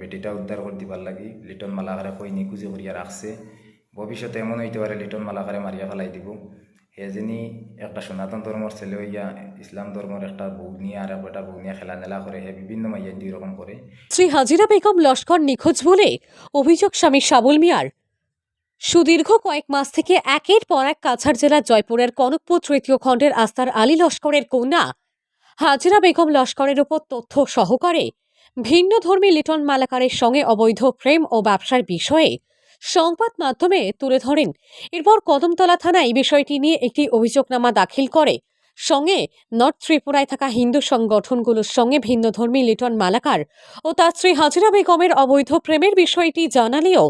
বেটিটা উদ্ধার করে দিবার লাগি। লিটন মালাকারে কই নিকুজি করিয়া রাখছে। ভবিষ্যতে এমন হইতে পারে লিটন মালাকারে মারিয়া ফেলাই দিব। হে একটা সনাতন ধর্মর ছেলে হইয়া ইসলাম ধর্মর একটা বউ নিয়ে আর একটা বউ নিয়ে খেলা নেলা করে হে বিভিন্ন মাইয়া দুই রকম করে শ্রী হাজিরা বেগম লস্কর নিখোঁজ বলে অভিযোগ স্বামী সাবুল মিয়ার সুদীর্ঘ কয়েক মাস থেকে একের পর এক কাছাড় জেলার জয়পুরের কনকপুর তৃতীয় খণ্ডের আস্তার আলী লস্করের কন্যা হাজিরা বেগম লস্করের উপর তথ্য সহকারে ভিন্ন ধর্মী লিটন মালাকারের সঙ্গে অবৈধ প্রেম ও ব্যবসার বিষয়ে সংবাদ মাধ্যমে তুলে ধরেন। এরপর কদমতলা থানা এই বিষয়টি নিয়ে একটি অভিযোগনামা দাখিল করে। সঙ্গে নর্থ ত্রিপুরায় থাকা হিন্দু সংগঠনগুলোর সঙ্গে ভিন্নধর্মী লিটন মালাকার ও তার স্ত্রী হাজিরা বেগমের অবৈধ প্রেমের বিষয়টি জানালেও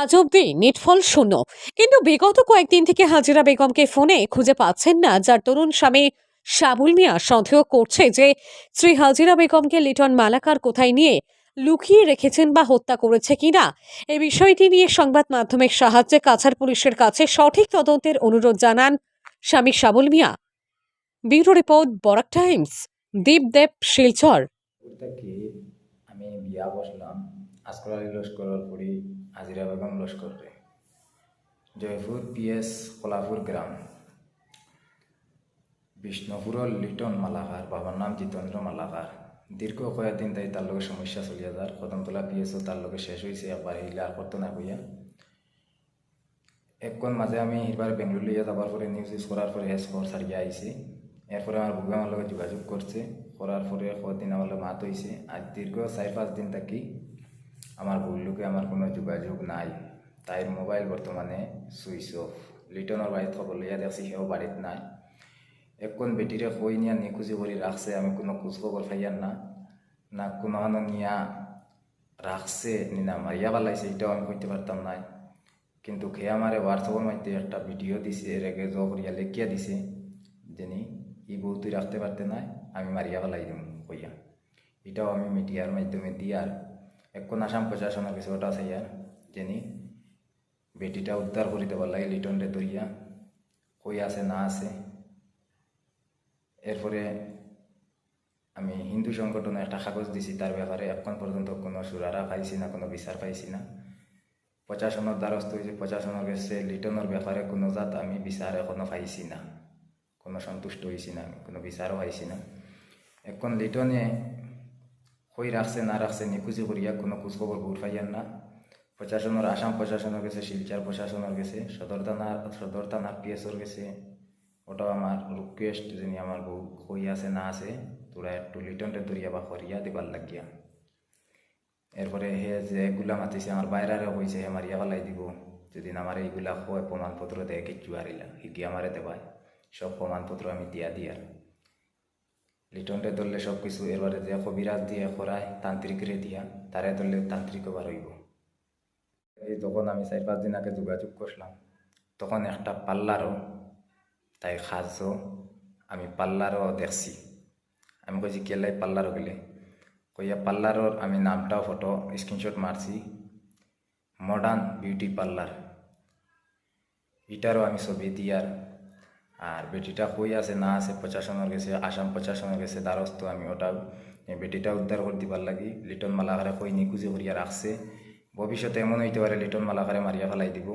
আজ অব্দি নিটফল শূন্য। কিন্তু বিগত কয়েকদিন থেকে হাজিরা বেগমকে ফোনে খুঁজে পাচ্ছেন না, যার তরুণ স্বামী সাবুল মিয়া সন্দেহ করছে যে শ্রী হাজিরা বেগমকে লিটন মালাকার কোথায় নিয়ে লুকিয়ে রেখেছেন বা হত্যা করেছে কিনা, এ বিষয়টি নিয়ে সংবাদ মাধ্যমের সাহায্যে কাছাড় পুলিশের কাছে সঠিক তদন্তের অনুরোধ জানান স্বামী Shabul Mia. Bureau report, Barak times, Dipdeb Silchar. আমি বিয়া বসলাম আলী বেগম লস্কর জয়পুর পিএস কলাপুর গ্রাম। বিষ্ণুপুরের লিটন মালাকার বাবার নাম জিতেন্দ্র মালাকার দীর্ঘ কয়েকদিন তাই তার লগে সমস্যা চলিয়া যার কদমতলা পিএসও তার লগে শেষ হয়েছে একবার আর করতো না হইয়া একক্ষণ মাঝে আমি এবার বেঙ্গলোর লিয়ে যাবার পরে নিউজ ইউজ করার পরে হেস খবর ছাড়িয়ে আইছি এরপরে আমার বুকে আমার লগে যোগাযোগ করছে করার পরে কদিন আমার লগে মাত হয়েছে আজ দীর্ঘ চার পাঁচ দিন থাকি আমার বউলোকে আমার কোনো যোগাযোগ নাই। তাইর মোবাইল বর্তমানে সুইচ অফ লিটনের বাড়িত খবর লইয়া দেখছি সেও বাড়িত নাই। এখন বেটিরে কই নিয়া নিখুঁজি করে রাখছে আমি কোনো খোঁজ খবর পাইয়ার না না কোনো নিয়া রাখছে নি না মারিয়া পালাইছে এটাও আমি কইতে পারতাম নাই। কিন্তু খেয়ে আমারে হোয়াটসঅ্যাপের মধ্যে একটা ভিডিও দিছে রেগে জ করিয়া লেখিয়া দিছে, যিনি ই বউ তুই রাখতে পারতে নাই, আমি মারিয়া ফেলাই দিম কইয়া এটাও আমি মিডিয়ার মাধ্যমে দিয়ার এখন আসাম প্রশাসনের কাছে ওটা আছে ইয়ার যিনি বেটিটা উদ্ধার করে দেবার লাগে লিটনরে ধরিয়া কই আছে, না আছে। এরপরে আমি হিন্দু সংগঠনে একটা কাগজ দিছি, তার ব্যাপারে এখন পর্যন্ত কোনো সুরারা পাইছি না, কোনো বিচার পাইছি না। প্রশাসনের দ্বারস্থ হয়েছে প্রশাসনের কাছে লিটনের ব্যাপারে কোনো জাত আমি বিচার এখনও পাইছি না, কোনো সন্তুষ্ট হয়েছি না আমি কোনো বিচারও পাইছি না। এখন লিটনে কই রাখছে না রাখছে নিখুঁজি করিয়া কোনো খোঁজখবর বুট পাইয়ার না। প্রশাসনের আসাম প্রশাসনের গেছে শিলচর প্রশাসনের গেছে সদর থানার সদর থানার পিএসওর গেছে ওটাও আমার রিকোয়েস্ট যিনি আমার বউ কই আছে, না আছে, তোরা একটু লিটনটা দরিয়া বা করিয়া দিবার লাগিয়া। এরপরে হে যে এগুলা মাতিছে, আমার বাইরারে হয়েছে হে মারিয়া ফেলাই দিব। যদি আমার এইগুলা হয়, প্রমাণপত্র দেয় কিচ্ছু হারিলা হিকি আমারে দেবায় সব প্রমাণপত্র আমি দিয়া দিয়ার লিটনটে ধরলে সব কিছু এরবারে যে কবিরাজ দিয়ে করায়, তান্ত্রিকরে দিয়া, তারে ধরলে তান্ত্রিক বার হইব। এই তখন আমি চার পাঁচ দিন আগে যোগাযোগ করলাম। তখন একটা পাল্লারও তাই সাজও আমি পাল্লারও দেখছি। আমি কইছি কেলাই পাল্লারও গেলে। কইয়া পার্লারর আমি নামটাও ফটো স্ক্রিনশট মারছি। মডার্ন বিউটি পার্লার এটারও আমি ছবি দিয়ার। আর বেটিটা কই আছে, না আছে প্রশাসনের গেছে, আসাম প্রশাসনের গেছে, দ্বারস্থ আমি ওটা বেটিটা উদ্ধার করে দিবার লাগি। লিটন মালাকারে কই নিকুজি করিয়া রাখছে। ভবিষ্যতে এমন হইতে পারে লিটন মালাকারে মারিয়া ফেলাই দিব।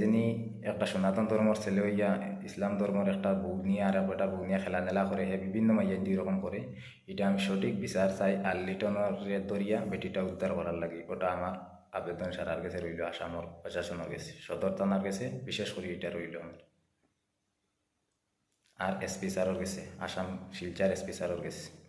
যিনি একটা সনাতন ধর্মর ছেলে হইয়া ইসলাম ধর্মর একটা নিয়ে আর একটা নিয়ে খেলা নেলা করে হে বিভিন্ন মাইয়া রকম করে এটা আমি সঠিক বিচার চাই আর লিটনের দরিয়া বেটিটা উদ্ধার করার লাগি ওটা আমার আবেদন সারার গেছে রইল আসামর প্রশাসনের গেছে সদর থানার গেছে, বিশেষ করে এটা রইল আমার আর এসপি স্যারের গেছে, আসাম শিলচার এসপি স্যারের গেছে।